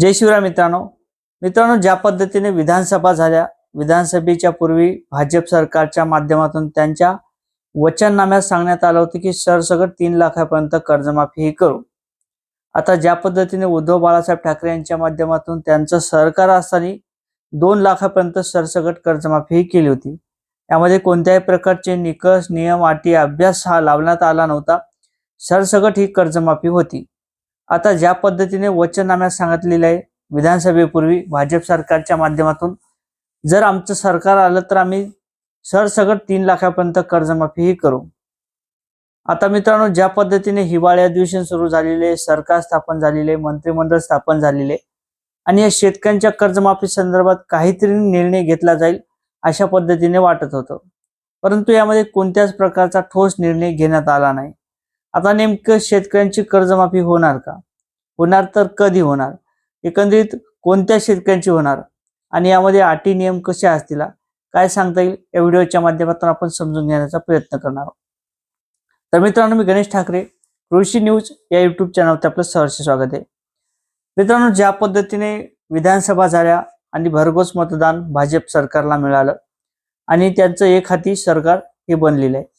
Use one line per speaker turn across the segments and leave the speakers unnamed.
जय शिवराय मित्रांनो. मित्रांनो ज्या पद्धतीने विधानसभा झाल्या विधानसभेच्या पूर्वी भाजप सरकारच्या माध्यमातून त्यांच्या वचननाम्यात सांगण्यात आलं होतं की सरसकट तीन लाखापर्यंत कर्जमाफी ही करू. आता ज्या पद्धतीने उद्धव बाळासाहेब ठाकरे यांच्या माध्यमातून त्यांचं सरकार असताना दोन लाखापर्यंत सरसकट कर्जमाफी ही केली होती. यामध्ये कोणत्याही प्रकारचे निकष नियम अटी अभ्यास हा लावण्यात आला नव्हता. सरसकट ही कर्जमाफी होती. आता ज्या पद्धतीने वचननाम्यात सांगितलेलं आहे विधानसभेपूर्वी भाजप सरकारच्या माध्यमातून जर आमचं सरकार आलं तर आम्ही सरसकट तीन लाखापर्यंत कर्जमाफीही करू. आता मित्रांनो ज्या पद्धतीने हिवाळी अधिवेशन सुरू झालेले सरकार स्थापन झालेले मंत्रिमंडळ स्थापन झालेले आणि या शेतकऱ्यांच्या कर्जमाफी संदर्भात काहीतरी निर्णय घेतला जाईल अशा पद्धतीने वाटत होतं. परंतु यामध्ये कोणत्याच प्रकारचा ठोस निर्णय घेण्यात आला नाही. आता नेमकं शेतकऱ्यांची कर्जमाफी होणार का? होणार तर कधी होणार? एकंदरीत कोणत्या शेतकऱ्यांची होणार? आणि यामध्ये अटी नियम कसे असतील? काय सांगता येईल? या व्हिडिओच्या माध्यमातून आपण समजून घेण्याचा प्रयत्न करणार आहोत. तर मित्रांनो मी गणेश ठाकरे कृषी न्यूज या युट्यूब चॅनलवरती आपलं सहर्ष स्वागत आहे. मित्रांनो ज्या पद्धतीने विधानसभा झाल्या आणि भरघोस मतदान भाजप सरकारला मिळालं आणि त्यांचं एक हाती सरकार हे बनलेलं आहे.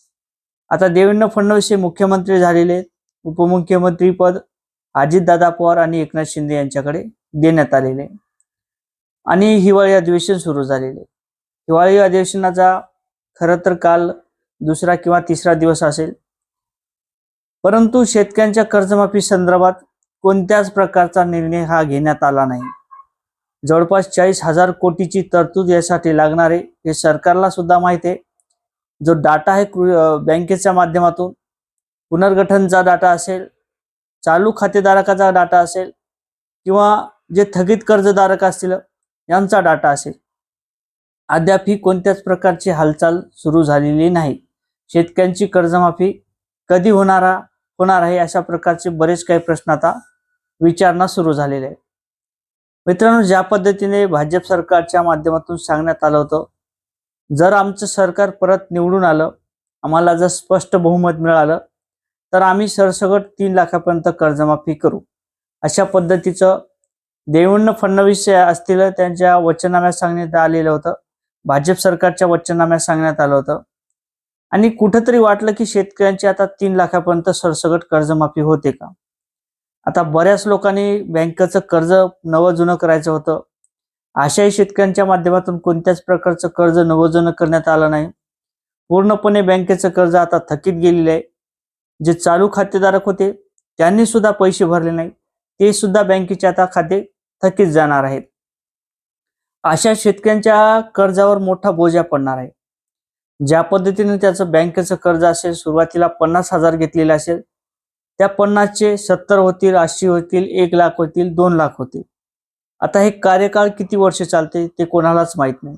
आता देवेंद्र फडणवीस हे मुख्यमंत्री झालेले आहेत. उपमुख्यमंत्री पद अजितदादा पवार आणि एकनाथ शिंदे यांच्याकडे देण्यात आलेले आणि हिवाळी अधिवेशन सुरू झालेले हिवाळी अधिवेशनाचा खरं तर काल दुसरा किंवा तिसरा दिवस असेल. परंतु शेतकऱ्यांच्या कर्जमाफी संदर्भात कोणत्याच प्रकारचा निर्णय हा घेण्यात आला नाही. जवळपास चाळीस हजार कोटीची तरतूद यासाठी लागणारे हे सरकारला सुद्धा माहिती आहे. जो डाटा आहे कृ- बँकेच्या माध्यमातून पुनर्गठनचा डाटा असेल चालू खातेधारकाचा डाटा असेल किंवा जे थकीत कर्जधारक असतील यांचा डाटा असेल. अद्याप ही कोणत्याच प्रकारची हालचाल सुरू झालेली नाही. शेतकऱ्यांची कर्जमाफी कधी होणार होणार आहे अशा प्रकारचे बरेच काही प्रश्न आता विचारणा सुरू झालेले आहे मित्रांनो ज्या पद्धतीने भाजप सरकारच्या माध्यमातून सांगण्यात आलं होतं जर आमचं सरकार परत निवडून आलं आम्हाला जर स्पष्ट बहुमत मिळालं तर आम्ही सरसकट तीन लाखापर्यंत कर्जमाफी करू. अशा पद्धतीचं देवेंद्र फडणवीस असतील त्यांच्या वचननाम्यात सांगण्यात आलेलं होतं. भाजप सरकारच्या वचननाम्यात सांगण्यात आलं होतं. आणि कुठंतरी वाटलं की शेतकऱ्यांची आता तीन लाखापर्यंत सरसकट कर्जमाफी होते का? आता बऱ्याच लोकांनी बँकेचं कर्ज नवं जुनं करायचं होतं. अशाही शेतकऱ्यांच्या माध्यमातून कोणत्याच प्रकारचं कर्ज नवोजन करण्यात आलं नाही. पूर्णपणे बँकेचं कर्ज आता थकीत गेलेलं आहे. जे चालू खातेधारक होते त्यांनी सुद्धा पैसे भरले नाही. ते सुद्धा बँकेचे आता खाते थकीत जाणार आहेत. अशा शेतकऱ्यांच्या कर्जावर मोठा बोजा पडणार आहे. ज्या पद्धतीने त्याचं बँकेचं कर्ज असेल सुरुवातीला पन्नास हजार घेतलेलं असेल त्या पन्नासचे सत्तर होतील ऐंशी होतील एक लाख होतील दोन लाख होतील. आता हे कार्यकाळ किती वर्ष चालते ते कोणालाच माहीत नाही.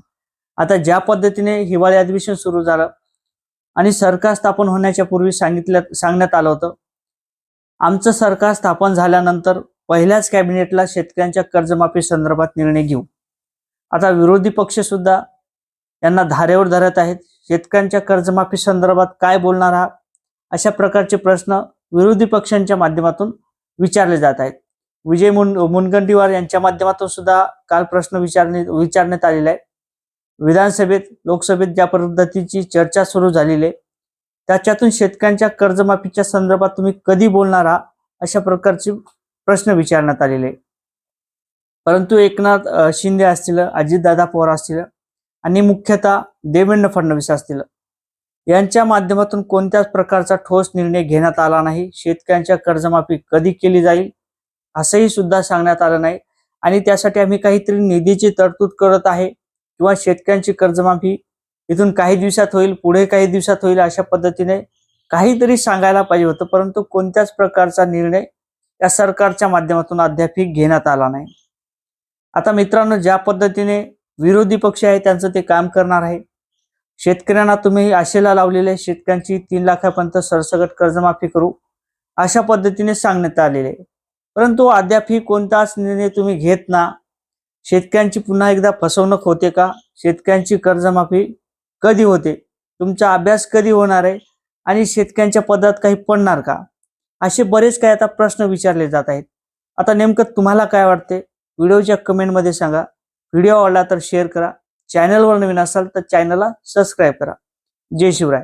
आता ज्या पद्धतीने हिवाळी अधिवेशन सुरू झालं आणि सरकार स्थापन होण्याच्या पूर्वी सांगितलं सांगण्यात आलं होतं आमचं सरकार स्थापन झाल्यानंतर पहिल्याच कॅबिनेटला शेतकऱ्यांच्या कर्जमाफी संदर्भात निर्णय घेऊ. आता विरोधी पक्ष सुद्धा यांना धारेवर धरत आहेत. शेतकऱ्यांच्या कर्जमाफी संदर्भात काय बोलणार हा अशा प्रकारचे प्रश्न विरोधी पक्षांच्या माध्यमातून विचारले जात आहेत. विजय मुन मुनगंटीवार यांच्या माध्यमातून सुद्धा काल प्रश्न विचारणे विचारण्यात आलेला आहे विधानसभेत लोकसभेत ज्या पद्धतीची चर्चा सुरू झालेली आहे त्याच्यातून शेतकऱ्यांच्या कर्जमाफीच्या संदर्भात तुम्ही कधी बोलणार आहात अशा प्रकारचे प्रश्न विचारण्यात आलेले परंतु एकनाथ शिंदे असतील अजितदादा पवार असतील आणि मुख्यतः देवेंद्र फडणवीस असतील यांच्या माध्यमातून कोणत्याच प्रकारचा ठोस निर्णय घेण्यात आला नाही? शेतकऱ्यांच्या कर्जमाफी कधी केली जाईल? असंही सुद्धा सांगण्यात आलं नाही. आणि त्यासाठी आम्ही काहीतरी निधीची तरतूद करत आहे किंवा शेतकऱ्यांची कर्जमाफी इथून काही दिवसात होईल पुढे काही दिवसात होईल अशा पद्धतीने काहीतरी सांगायला पाहिजे होतं. परंतु कोणत्याच प्रकारचा निर्णय या सरकारच्या माध्यमातून अद्याप घेण्यात आला नाही. आता मित्रांनो ज्या पद्धतीने विरोधी पक्ष आहे त्यांचं ते काम करणार आहे. शेतकऱ्यांना तुम्ही आशेला लावलेले शेतकऱ्यांची तीन लाखापर्यंत सरसकट कर्जमाफी करू अशा पद्धतीने सांगण्यात आलेले आहे. परंतु अद्यापही कोणताच निर्णय तुम्ही घेत ना. शेतकऱ्यांची पुन्हा एकदा फसवणूक होते का? शेतकऱ्यांची कर्जमाफी कधी होते? तुमचा अभ्यास कधी होणार आहे? आणि शेतकऱ्यांच्या पदात काही पडणार का? असे बरेच काही आता प्रश्न विचारले जात आहेत. आता नेमकं तुम्हाला काय वाटते? व्हिडिओच्या कमेंटमध्ये सांगा. व्हिडिओ आवडला तर शेअर करा. चॅनलवर नवीन असाल तर चॅनलला सबस्क्राईब करा. जय शिवराय.